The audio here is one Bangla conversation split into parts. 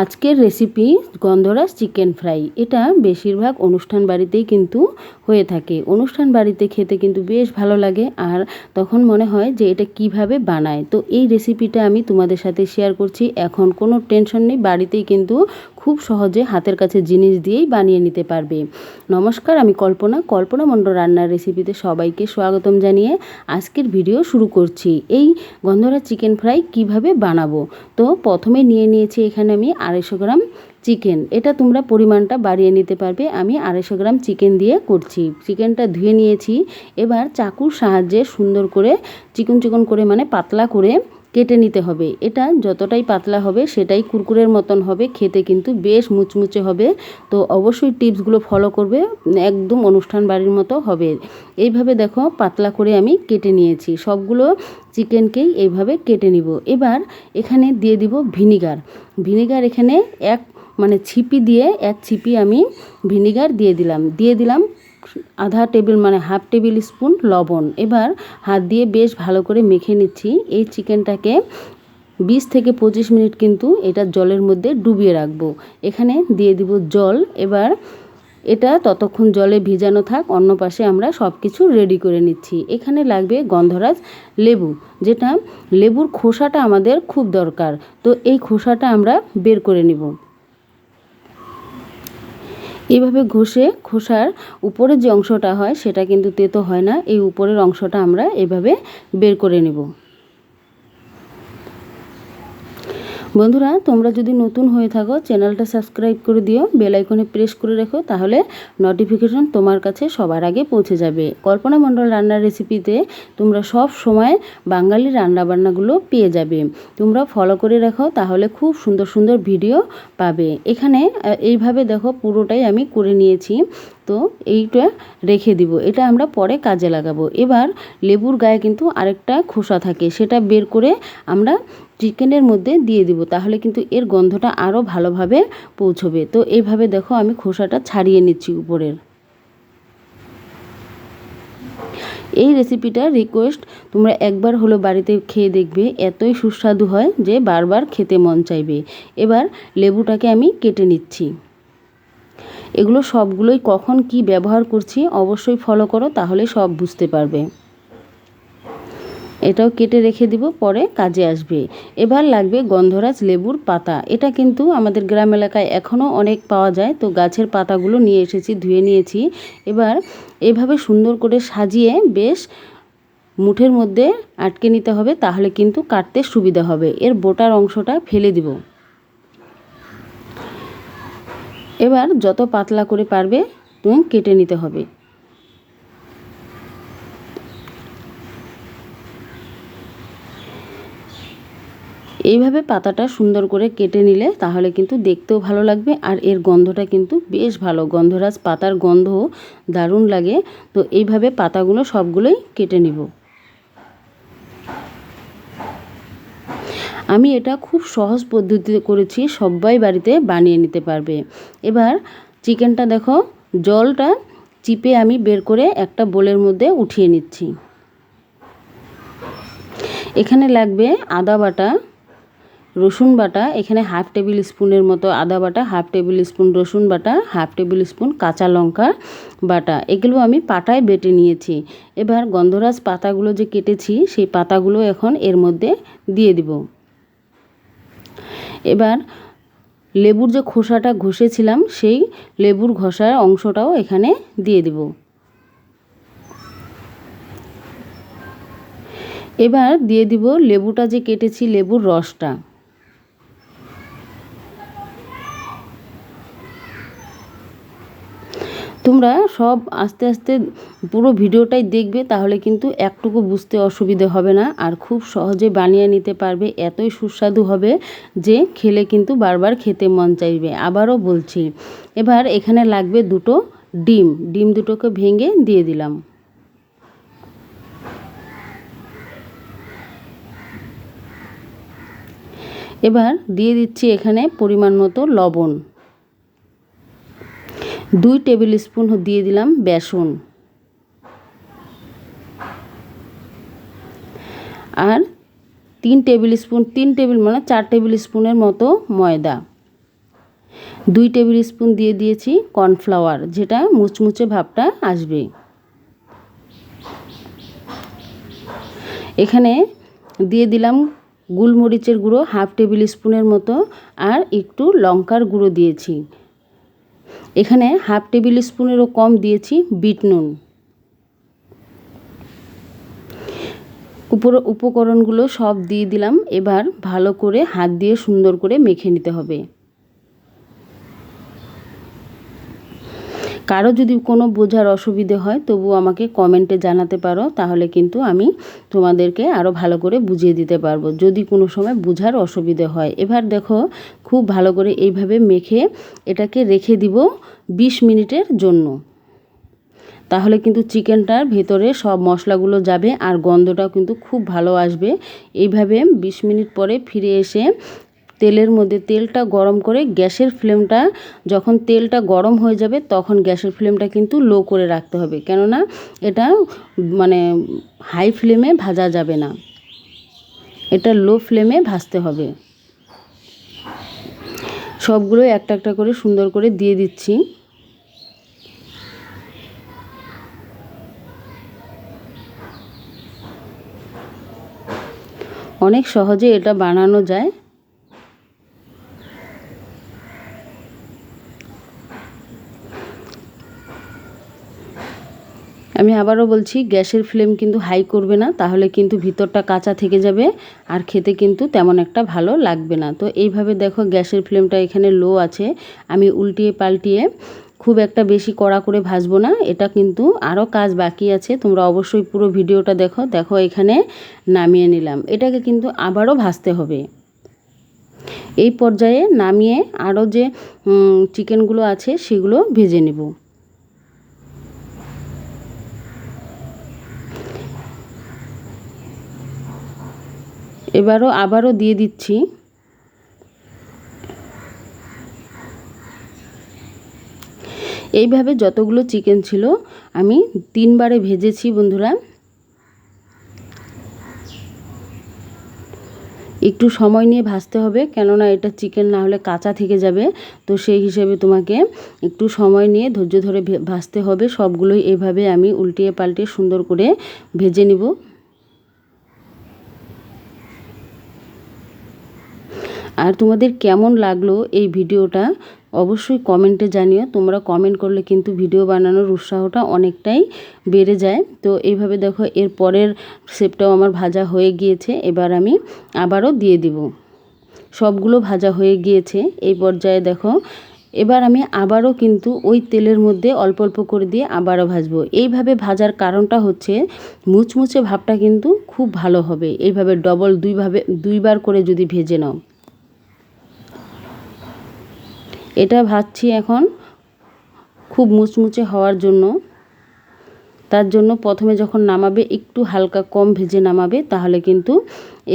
আজকের রেসিপি গন্ধরাজ চিকেন ফ্রাই এটা বেশিরভাগ অনুষ্ঠান বাড়িতেই কিন্তু হয়ে থাকে। অনুষ্ঠান বাড়িতে খেতে কিন্তু বেশ ভালো লাগে আর তখন মনে হয় যে এটা কীভাবে বানায়। তো এই রেসিপিটা আমি তোমাদের সাথে শেয়ার করছি। এখন কোনো টেনশন নেই, বাড়িতেই কিন্তু খুব সহজে হাতের কাছে জিনিস দিয়েই বানিয়ে নিতে পারবে। নমস্কার, আমি কল্পনা। কল্পনা মণ্ডল রান্নার রেসিপিতে সবাইকে স্বাগতম জানিয়ে আজকের ভিডিও শুরু করছি। এই গন্ধরাজ চিকেন ফ্রাই কীভাবে বানাবো? তো প্রথমে নিয়ে নিয়েছি এখানে আমি আড়াইশো গ্রাম চিকেন। এটা তোমরা পরিমাণটা বাড়িয়ে নিতে পারবে। আমি আড়াইশো গ্রাম চিকেন দিয়ে করছি। চিকেনটা ধুয়ে নিয়েছি। এবার চাকুর সাহায্যে সুন্দর করে চিকন চিকন করে মানে পাতলা করে কেটে নিতে হবে। এটা যতটাই পাতলা হবে, সেটাই কুরকুরের মতন হবে, খেতে কিন্তু বেশ মুচমুচে হবে। তো অবশ্যই টিপসগুলো ফলো করবে, একদম অনুষ্ঠান বাড়ির মতো হবে। এইভাবে দেখো পাতলা করে আমি কেটে নিয়েছি। সবগুলো চিকেনকেই এইভাবে কেটে নিব। এবার এখানে দিয়ে দিব ভিনিগার। ভিনিগার এখানে এক মানে ছিপি দিয়ে এক ছিপি আমি ভিনিগার দিয়ে দিলাম। দিয়ে দিলাম আধা টেবিল মানে হাফ টেবিল স্পুন লবণ। এবার হাত দিয়ে বেশ ভালো করে মেখে নিচ্ছি। এই চিকেনটাকে বিশ থেকে পঁচিশ মিনিট কিন্তু এটা জলের মধ্যে ডুবিয়ে রাখব। এখানে দিয়ে দিব জল। এবার এটা ততক্ষণ জলে ভিজানো থাক, অন্য পাশে আমরা সব কিছু রেডি করে নিচ্ছি। এখানে লাগবে গন্ধরাজ লেবু, যেটা লেবুর খোসাটা আমাদের খুব দরকার। তো এই খোসাটা আমরা বের করে নিব। এইভাবে ঘষে খোসার উপরের যে অংশটা হয়, সেটা কিন্তু তেতো হয় না। এই উপরের অংশটা আমরা এভাবে বের করে নেব। বন্ধুরা, তোমরা যদি নতুন হয়ে থাকো, চ্যানেলটা সাবস্ক্রাইব করে দিও, বেল আইকনে প্রেস করে রেখো, তাহলে নোটিফিকেশন তোমার কাছে সবার আগে পৌঁছে যাবে। কল্পনা মণ্ডল রান্নার রেসিপিতে তোমরা সব সময় বাঙালি রান্নাবান্নাগুলো পেয়ে যাবে। তোমরা ফলো করে রাখো, তাহলে খুব সুন্দর সুন্দর ভিডিও পাবে। এখানে এইভাবে দেখো, পুরোটাই আমি করে নিয়েছি। তো এইটা রেখে দিব। এটা আমরা পরে কাজে লাগাবো। এবার লেবুর গায়ে কিন্তু আরেকটা খোসা থাকে, সেটা বের করে আমরা চিকেনের মধ্যে দিয়ে দিব, তাহলে কিন্তু এর গন্ধটা আরও ভালোভাবে পৌঁছবে। তো এইভাবে দেখো আমি খোসাটা ছাড়িয়ে নিচ্ছি উপরের। এই রেসিপিটা রিকোয়েস্ট তোমরা একবার হলো বাড়িতে খেয়ে দেখবে, এতই সুস্বাদু হয় যে বারবার খেতে মন চাইবে। এবার লেবুটাকে আমি কেটে নিচ্ছি। এগুলো সবগুলোই কখন কি ব্যবহার করছি অবশ্যই ফলো করো, তাহলে সব বুঝতে পারবে। এটাও কেটে রেখে দিব, পরে কাজে আসবে। এবার লাগবে গন্ধরাজ লেবুর পাতা। এটা কিন্তু আমাদের গ্রাম এলাকায় এখনও অনেক পাওয়া যায়, তো গাছের পাতাগুলো নিয়ে এসেছি, ধুয়ে নিয়েছি। এবার এভাবে সুন্দর করে সাজিয়ে বেশ মুঠের মধ্যে আটকে নিতে হবে, তাহলে কিন্তু কাটতে সুবিধা হবে। এর বোটার অংশটা ফেলে দিব। এবার যত পাতলা করে পারবে কেটে নিতে হবে। এইভাবে পাতাটা সুন্দর করে কেটে নিলে তাহলে কিন্তু দেখতেও ভালো লাগবে আর এর গন্ধটা কিন্তু বেশ ভালো। গন্ধরাজ পাতার গন্ধ দারুণ লাগে। তো এইভাবে পাতাগুলো সবগুলোই কেটে নিব। আমি এটা খুব সহজ পদ্ধতিতে করেছি, সবাই বাড়িতে বানিয়ে নিতে পারবে। এবার চিকেনটা দেখো, জলটা চিপে আমি বের করে একটা বোলের মধ্যে উঠিয়ে নিচ্ছি। এখানে লাগবে আদা বাটা রসুন বাটা, এখানে হাফ টেবিল স্পুনের মতো আদা বাটা, হাফ টেবিল স্পুন রসুন বাটা, হাফ টেবিল স্পুন কাঁচা লঙ্কা বাটা। এগুলো আমি পাটায় বেটে নিয়েছি। এবার গন্ধরাজ পাতাগুলো যে কেটেছি, সেই পাতাগুলো এখন এর মধ্যে দিয়ে দিব। এবার লেবুর যে খোসাটা ঘষেছিলাম, সেই লেবুর ঘষার অংশটাও এখানে দিয়ে দেব। এবার দিয়ে দিব লেবুটা যে কেটেছি, লেবুর রসটা। তোমরা সব আস্তে আস্তে পুরো ভিডিওটাই দেখবে, তাহলে কিন্তু একটুকু বুঝতে অসুবিধে হবে না। আর খুব সহজে বানিয়ে নিতে পারবে, এতই সুস্বাদু হবে যে খেলে কিন্তু বারবার খেতে মন চাইবে। আবারও বলছি, এবার এখানে লাগবে দুটো ডিম। ডিম দুটোকে ভেঙে দিয়ে দিলাম। এবার দিয়ে দিচ্ছি এখানে পরিমাণ মতো লবণ। দুই টেবিল স্পুন দিয়ে দিলাম বেসন। আর তিন টেবিল স্পুন, তিন টেবিল মানে চার টেবিল স্পুনের মতো ময়দা। দুই টেবিল স্পুন দিয়ে দিয়েছি কর্নফ্লাওয়ার, যেটা মুচমুচে ভাবটা আসবে। এখানে দিয়ে দিলাম গোলমরিচের গুঁড়ো, হাফ টেবিল স্পুনের মতো, আর একটু লঙ্কার গুঁড়ো দিয়েছি। এখানে হাফ টেবিল স্পুনেরও কম দিয়েছি বিট নুন। উপর উপকরণগুলো সব দিয়ে দিলাম। এবার ভালো করে হাত দিয়ে সুন্দর করে মেখে নিতে হবে। কারও যদি কোনো বোঝার অসুবিধে হয়, তবু আমাকে কমেন্টে জানাতে পারো, তাহলে কিন্তু আমি তোমাদেরকে আরও ভালো করে বুঝিয়ে দিতে পারব। যদি কোনো সময় বোঝার অসুবিধে হয়, এবার দেখো খুব ভালো করে এইভাবে মেখে এটাকে রেখে দিব বিশ মিনিটের জন্য। তাহলে কিন্তু চিকেনটার ভেতরে সব মশলাগুলো যাবে আর গন্ধটাও কিন্তু খুব ভালো আসবে। এইভাবে বিশ মিনিট পরে ফিরে এসে তেলের মধ্যে তেলটা গরম করে গ্যাসের ফ্লেমটা, যখন তেলটা গরম হয়ে যাবে তখন গ্যাসের ফ্লেমটা কিন্তু লো করে রাখতে হবে। কেননা এটা মানে হাই ফ্লেমে ভাজা যাবে না। এটা লো ফ্লেমে ভাজতে হবে। সবগুলো একটা একটা করে সুন্দর করে দিয়ে দিচ্ছি। অনেক সহজে এটা বানানো যায়। আমি আবারও বলছি, গ্যাসের ফ্লেম কিন্তু হাই করবে না, তাহলে কিন্তু ভিতরটা কাঁচা থেকে যাবে আর খেতে কিন্তু তেমন একটা ভালো লাগবে না। তো এইভাবে দেখো গ্যাসের ফ্লেমটা এখানে লো আছে, আমি উল্টিয়ে পাল্টিয়ে খুব একটা বেশি কড়া করে ভাজবো না, এটা কিন্তু আরও কাজ বাকি আছে, তোমরা অবশ্যই পুরো ভিডিওটা দেখো দেখো এখানে নামিয়ে নিলাম, এটাকে কিন্তু আবারও ভাজতে হবে। এই পর্যায়ে নামিয়ে আরও যে চিকেনগুলো আছে সেগুলো ভেজে নেব। এবারও আবারও দিয়ে দিচ্ছি। এইভাবে যতগুলো চিকেন ছিল, আমি তিনবারে ভেজেছি বন্ধুরা। একটু সময় নিয়ে ভাজতে হবে, কেননা এটা চিকেন না হলে কাঁচা থেকে যাবে। তো সেই হিসেবে তোমাকে একটু সময় নিয়ে ধৈর্য ধরে ভাজতে হবে। সবগুলোই এভাবে আমি উল্টিয়ে পাল্টে সুন্দর করে ভেজে নিব। আর তোমাদের কেমন লাগল এই ভিডিওটা অবশ্যই কমেন্টে জানিও। তোমরা কমেন্ট করলে কিন্তু ভিডিও বানানোর উৎসাহটা অনেকটাই বেড়ে যায়। তো এইভাবে দেখো, এর পরের শেপটাও আমার ভাজা হয়ে গিয়েছে, এবার আমি আবারও দিয়ে দিব। সবগুলো ভাজা হয়ে গিয়েছে এই পর্যায়ে দেখো। এবার আমি আবারও কিন্তু ওই তেলের মধ্যে অল্প অল্প করে দিয়ে আবারও ভাজবো। এইভাবে ভাজার কারণটা হচ্ছে, মুচমুচে ভাবটা কিন্তু খুব ভালো হবে। এইভাবে ডবল দুইভাবে, দুইবার করে যদি ভেজে নাও। এটা ভাজছি এখন খুব মুচমুচে হওয়ার জন্য। তার জন্য প্রথমে যখন নামাবে, একটু হালকা কম ভেজে নামাবে, তাহলে কিন্তু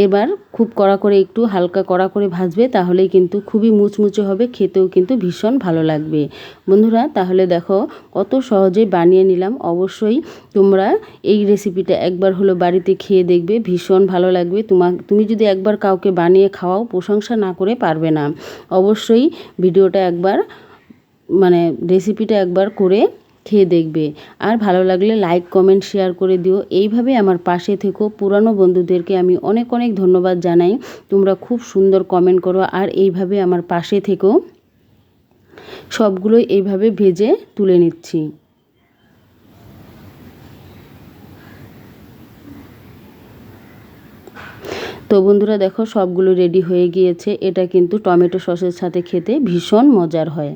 এবার খুব কড়া করে একটু হালকা কড়া করে ভাজবে, তাহলেই কিন্তু খুবই মুচমুচে হবে, খেতেও কিন্তু ভীষণ ভালো লাগবে। বন্ধুরা, তাহলে দেখো কত সহজে বানিয়ে নিলাম। অবশ্যই তোমরা এই রেসিপিটা একবার হলো বাড়িতে খেয়ে দেখবে, ভীষণ ভালো লাগবে। তোমা, তুমি যদি একবার কাউকে বানিয়ে খাওয়াও, প্রশংসা না করে পারবে না। অবশ্যই ভিডিওটা একবার মানে রেসিপিটা একবার করে খেয়ে দেখবে। আর ভালো লাগলে লাইক কমেন্ট শেয়ার করে দিও। এইভাবে আমার পাশে থেকো। পুরানো বন্ধুদেরকে আমি অনেক অনেক ধন্যবাদ জানাই। তোমরা খুব সুন্দর কমেন্ট করো আর এইভাবে আমার পাশে থেকো। সবগুলোই এইভাবে ভেজে তুলে নিচ্ছি। তো বন্ধুরা দেখো, সবগুলো রেডি হয়ে গিয়েছে। এটা কিন্তু টমেটো সসের সাথে খেতে ভীষণ মজার হয়।